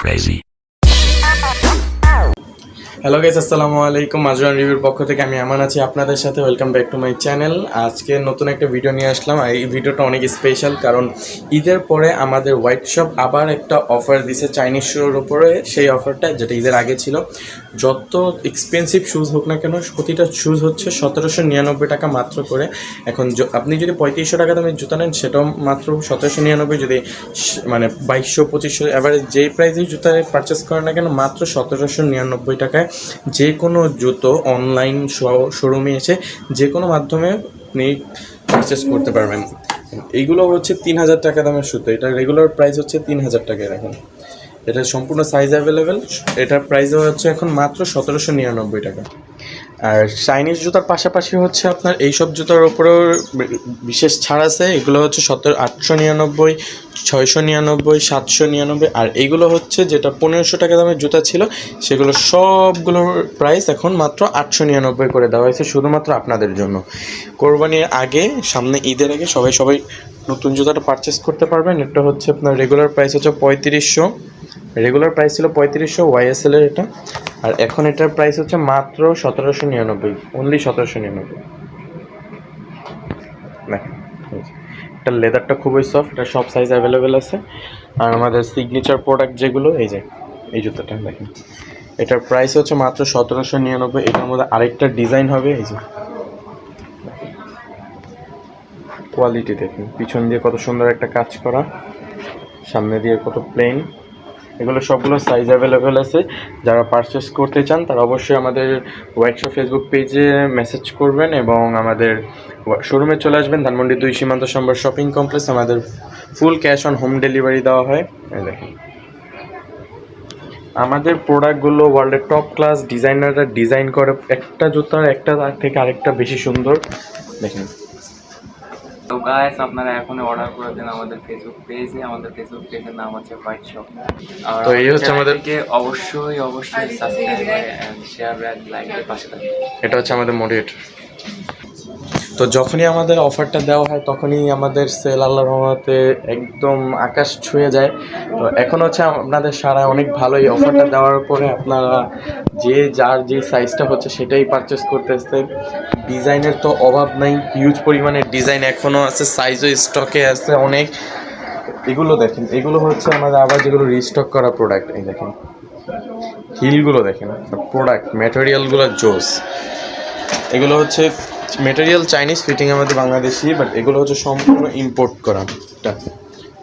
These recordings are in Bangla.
crazy. হ্যালো গাইস আসসালামু আলাইকুম। মাজরান রিভিউর পক্ষ থেকে আমি আমান আছি আপনাদের সাথে। Welcome back to my channel আজকে নতুন একটা ভিডিও নিয়ে আসলাম। এই ভিডিওটা অনেক স্পেশাল কারণ ঈদের পরে আমাদের হোয়াইট শপ আবার একটা অফার দিছে চাইনিজ শোর উপরে। সেই অফারটা যেটা ঈদের আগে ছিল। যত এক্সপেন্সিভ শ্যুজ হোক না কেন, প্রতিটা শ্যুজ হচ্ছে সতেরোশো নিরানব্বই টাকা মাত্র করে। এখন আপনি যদি পঁয়ত্রিশশো টাকা দামের জুতা নেন, সেটাও মাত্র সতেরোশো নিরানব্বই। যদি মানে বাইশশো, পঁচিশশো এভারেজ যেই প্রাইসেই জুতা পারচেস করেন না কেন, মাত্র সতেরোশো নিরানব্বই টাকায় যে কোনো জুতো অনলাইন শোরুমে এসে যে কোনো মাধ্যমে আপনি পারচেস করতে পারবেন। এইগুলো হচ্ছে তিন হাজার টাকা দামের সুতো। এটা রেগুলার প্রাইস হচ্ছে তিন হাজার টাকায় এখন এটা সম্পূর্ণ সাইজ অ্যাভেলেবেল এটার প্রাইস হচ্ছে এখন মাত্র সতেরোশো নিরানব্বই টাকা। আর চাইনিজ জুতার পাশাপাশি হচ্ছে আপনার এইসব জুতার ওপরেও বিশেষ ছাড় আছে। এগুলো হচ্ছে সতেরো, আটশো নিরানব্বই, ছয়শো নিরানব্বই, সাতশো নিরানব্বই আর এইগুলো হচ্ছে যেটা পনেরোশো টাকা দামের জুতা ছিল, সেগুলো সবগুলোর প্রাইস এখন মাত্র আটশো নিরানব্বই করে দেওয়া হয়েছে শুধুমাত্র আপনাদের জন্য। কোরবানির আগে, সামনে ঈদের আগে সবাই সবাই নতুন জুতাটা পারচেস করতে পারবেন। এটা হচ্ছে আপনার রেগুলার প্রাইস হচ্ছে পঁয়ত্রিশশো। রেগুলার প্রাইস ছিল পঁয়ত্রিশশো ওয়াইএসএল এর এটা। আর এখন এটার প্রাইস হচ্ছে মাত্র সতেরোশো নিরানব্বই অনলি সতেরোশো নিরানব্বই। এটার লেদারটা খুবই সফট এটা সব সাইজ অ্যাভেলেবেল আছে। আর আমাদের সিগনেচার প্রোডাক্ট যেগুলো, এই যে, এই জুতোটা, দেখেন। এটার প্রাইস হচ্ছে মাত্র সতেরোশো নিরানব্বই, এটার মধ্যে আরেকটা ডিজাইন হবে, এই যে। কোয়ালিটি দেখুন, পিছন দিয়ে কত সুন্দর একটা কাজ করা, সামনে দিয়ে কত প্লেন এগুলো সবগুলো সাইজ অ্যাভেলেবেল আছে। যারা পারচেস করতে চান, তারা অবশ্যই আমাদের হোয়াটসঅ্যাপ ফেসবুক পেজে মেসেজ করবেন এবং আমাদের শোরুমে চলে আসবেন। ধানমন্ডি দুই সীমান্ত সম্বর শপিং কমপ্লেক্স আমাদের full cash on home delivery দেওয়া হয়। দেখেন। আমাদের প্রোডাক্টগুলো ওয়ার্ল্ডের টপ ক্লাস ডিজাইনাররা ডিজাইন করে। একটা জুতার একটা থেকে আরেকটা বেশি সুন্দর। দেখেন। তো গাইস আপনারা এখনই অর্ডার করে দেন আমাদের ফেসবুক পেজে আমাদের ফেসবুক পেজের নাম আছে হোয়াইট শপ আর তো এই হচ্ছে আমাদেরকে অবশ্যই অবশ্যই সাবস্ক্রাইব করে এন্ড শেয়ার এন্ড লাইক এর পাশে থাকবেন এটা হচ্ছে আমাদের মোটিভেটর তো যখনই আমাদের অফারটা দেওয়া হয়, তখনই আমাদের সেল আল্লাহ রহমতে একদম আকাশ ছুঁয়ে যায়। তো এখন হচ্ছে আপনাদের সারা অনেক ভালো এই অফারটা দেওয়ার পরে আপনারা যে যার যে সাইজটা হচ্ছে সেটাই পারচেস করতে করতেছে ডিজাইনের তো অভাব নাই হিউজ পরিমাণে ডিজাইন এখনও আছে সাইজও স্টকে আছে অনেক। এগুলো দেখেন, এগুলো হচ্ছে আমাদের আবার যেগুলো রিস্টক করা প্রোডাক্ট এই দেখেন। হিলগুলো দেখেন প্রোডাক্ট ম্যাটেরিয়ালগুলো জোস। এগুলো হচ্ছে মেটেরিয়াল চাইনিজ ফিটিং আমাদের বাংলাদেশি বাট এগুলো হচ্ছে সম্পূর্ণ ইম্পোর্ট করা।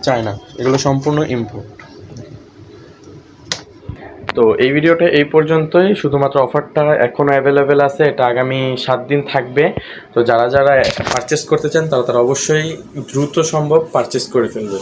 চায়না এগুলো সম্পূর্ণ ইম্পোর্ট তো এই ভিডিওটা এই পর্যন্তই। শুধুমাত্র অফারটা এখনও অ্যাভেলেবেল আছে, এটা আগামী সাত দিন থাকবে। তো যারা যারা পারচেস করতে চান, তারা তারা অবশ্যই দ্রুত সম্ভব পারচেস করে ফেলবে।